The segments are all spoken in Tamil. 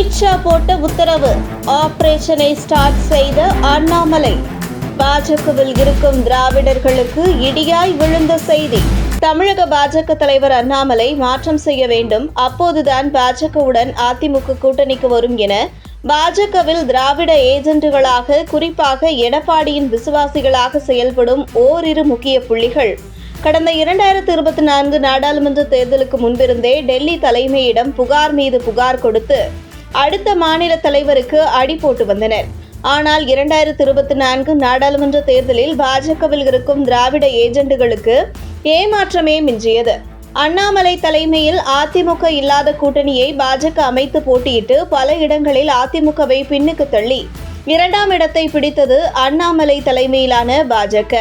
அமித்ஷா போட்ட உத்தரவு. ஆபரேஷனை ஸ்டார்ட் செய்த அண்ணாமலை. பாஜகவில் இருக்கும் திராவிடர்களுக்கு இடியாய் விழுந்த செய்தி. தமிழக பாஜக தலைவர் அண்ணாமலை மாற்றம் செய்ய வேண்டும். அப்போதுதான் பாஜகவுடன் அதிமுக கூட்டணிக்கு வரும் என பாஜகவில் திராவிட ஏஜென்ட்டுகளாக குறிப்பாக எடப்பாடியின் விசுவாசிகளாக செயல்படும் ஓரிரு முக்கிய புள்ளிகள். கடந்த இரண்டாயிரத்து இருபத்தி நான்கு நாடாளுமன்ற தேர்தலுக்கு முன்பிருந்தே டெல்லி தலைமையிடம் புகார் மீது புகார் கொடுத்து அடுத்த மாநில தலைவருக்கு அடி போட்டு வந்தனர். ஆனால் இரண்டாயிரத்து இருபத்தி நான்கு நாடாளுமன்ற தேர்தலில் பாஜகவில் இருக்கும் திராவிட ஏஜெண்டுகளுக்கு ஏமாற்றமே மிஞ்சியது. அண்ணாமலை தலைமையில் அதிமுக இல்லாத கூட்டணியை பாஜக அமைத்து போட்டியிட்டு பல இடங்களில் அதிமுகவை பின்னுக்கு தள்ளி இரண்டாம் இடத்தை பிடித்தது அண்ணாமலை தலைமையிலான பாஜக.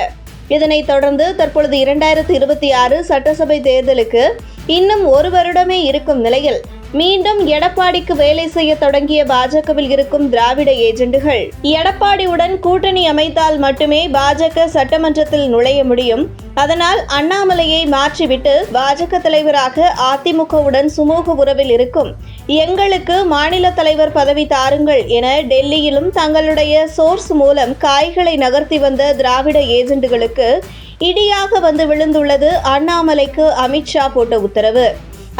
இதனைத் தொடர்ந்து தற்பொழுது இரண்டாயிரத்தி இருபத்தி ஆறு சட்டசபை தேர்தலுக்கு இன்னும் ஒரு வருடமே இருக்கும் நிலையில் மீண்டும் எடப்பாடிக்கு வேலை செய்ய தொடங்கிய பாஜகவில் இருக்கும் திராவிட ஏஜென்ட்டுகள் எடப்பாடியுடன் கூட்டணி அமைத்தால் மட்டுமே பாஜக சட்டமன்றத்தில் நுழைய முடியும். அதனால் அண்ணாமலையை மாற்றிவிட்டு பாஜக தலைவராக அதிமுகவுடன் சுமூக உறவில் இருக்கும். எங்களுக்கு மாநில தலைவர் பதவி தாருங்கள் என டெல்லியிலும் தங்களுடைய சோர்ஸ் மூலம் காய்களை நகர்த்தி வந்த திராவிட ஏஜென்ட்டுகளுக்கு இடியாக வந்து விழுந்துள்ளது அண்ணாமலைக்கு அமித்ஷா போட்ட உத்தரவு.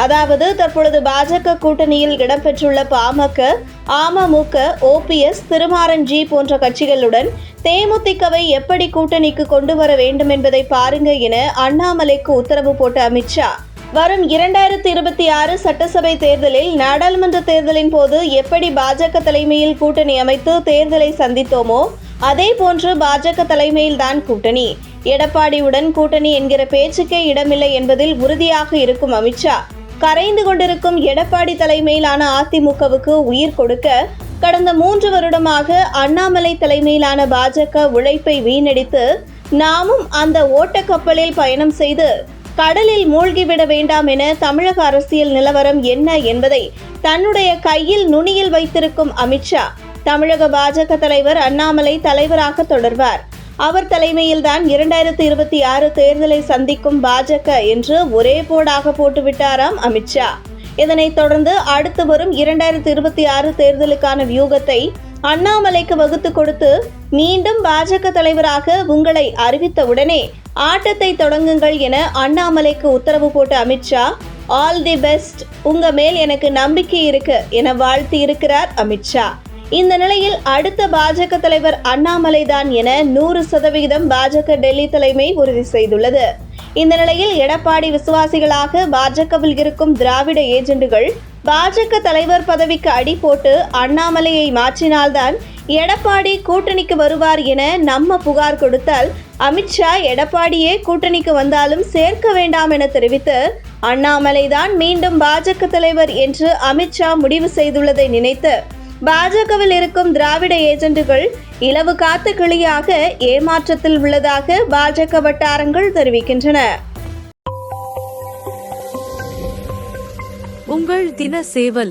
அதாவது தற்பொழுது பாஜக கூட்டணியில் இடம்பெற்றுள்ள பாமக அமமுக ஓபிஎஸ் திருமாறன் ஜி போன்ற கட்சிகளுடன் தேமுதிகவை எப்படி கூட்டணிக்கு கொண்டு வர வேண்டும் என்பதை பாருங்க என அண்ணாமலைக்கு உத்தரவு போட்ட அமித்ஷா வரும் இரண்டாயிரத்தி இருபத்தி ஆறு சட்டசபை தேர்தலில் நாடாளுமன்ற தேர்தலின் போது எப்படி பாஜக தலைமையில் கூட்டணி அமைத்து தேர்தலை சந்தித்தோமோ அதே போன்று பாஜக தலைமையில் தான் கூட்டணி. எடப்பாடியுடன் கூட்டணி என்கிற பேச்சுக்கே இடமில்லை என்பதில் உறுதியாக இருக்கும் அமித்ஷா கரைந்து கொண்டிருக்கும் எடப்பாடி தலைமையிலான அதிமுகவுக்கு உயிர் கொடுக்க கடந்த மூன்று வருடமாக அண்ணாமலை தலைமையிலான பாஜக உழைப்பை வீணடித்து நாமும் அந்த ஓட்டக்கப்பலில் பயணம் செய்து கடலில் மூழ்கிவிட வேண்டாம் என தமிழக அரசியல் நிலவரம் என்ன என்பதை தன்னுடைய கையில் நுனியில் வைத்திருக்கும் அமித்ஷா தமிழக பாஜக தலைவர் அண்ணாமலை தலைவராக தொடர்வார். அவர் தலைமையில்தான் இரண்டாயிரத்தி இருபத்தி ஆறு தேர்தலை சந்திக்கும் பாஜக என்று ஒரே போடாக போட்டுவிட்டாராம் அமித்ஷா இதனைத் தொடர்ந்து அடுத்து வரும் இரண்டாயிரத்தி இருபத்தி ஆறு தேர்தலுக்கான வியூகத்தை அண்ணாமலைக்கு வகுத்து கொடுத்து மீண்டும் பாஜக தலைவராக உங்களை அறிவித்தவுடனே ஆட்டத்தை தொடங்குங்கள் என அண்ணாமலைக்கு உத்தரவு போட்ட அமித்ஷா ஆல் தி பெஸ்ட். உங்க மேல் எனக்கு நம்பிக்கை இருக்கு என வாழ்த்தி இருக்கிறார் அமித்ஷா இந்த நிலையில் அடுத்த பாஜக தலைவர் அண்ணாமலை தான் என நூறு சதவிகிதம் பாஜக டெல்லி தலைமை உறுதி செய்துள்ளது. இந்த நிலையில் எடப்பாடி விசுவாசிகளாக பாஜகவில் இருக்கும் திராவிட ஏஜெண்டுகள் பாஜக தலைவர் பதவிக்கு அடி போட்டு அண்ணாமலையை மாற்றினால்தான் எடப்பாடி கூட்டணிக்கு வருவார் என நம்ம புகார் கொடுத்தால் அமித்ஷா எடப்பாடியே கூட்டணிக்கு வந்தாலும் சேர்க்க வேண்டாம் என தெரிவித்து அண்ணாமலை தான் மீண்டும் பாஜக தலைவர் என்று அமித்ஷா முடிவு செய்துள்ளதை நினைத்து பாஜகவில் இருக்கும் திராவிட ஏஜென்ட்டுகள் இலவு காத்த கிளியாக ஏமாற்றத்தில் உள்ளதாக பாஜக வட்டாரங்கள் தெரிவிக்கின்றன. உங்கள் தின சேவல்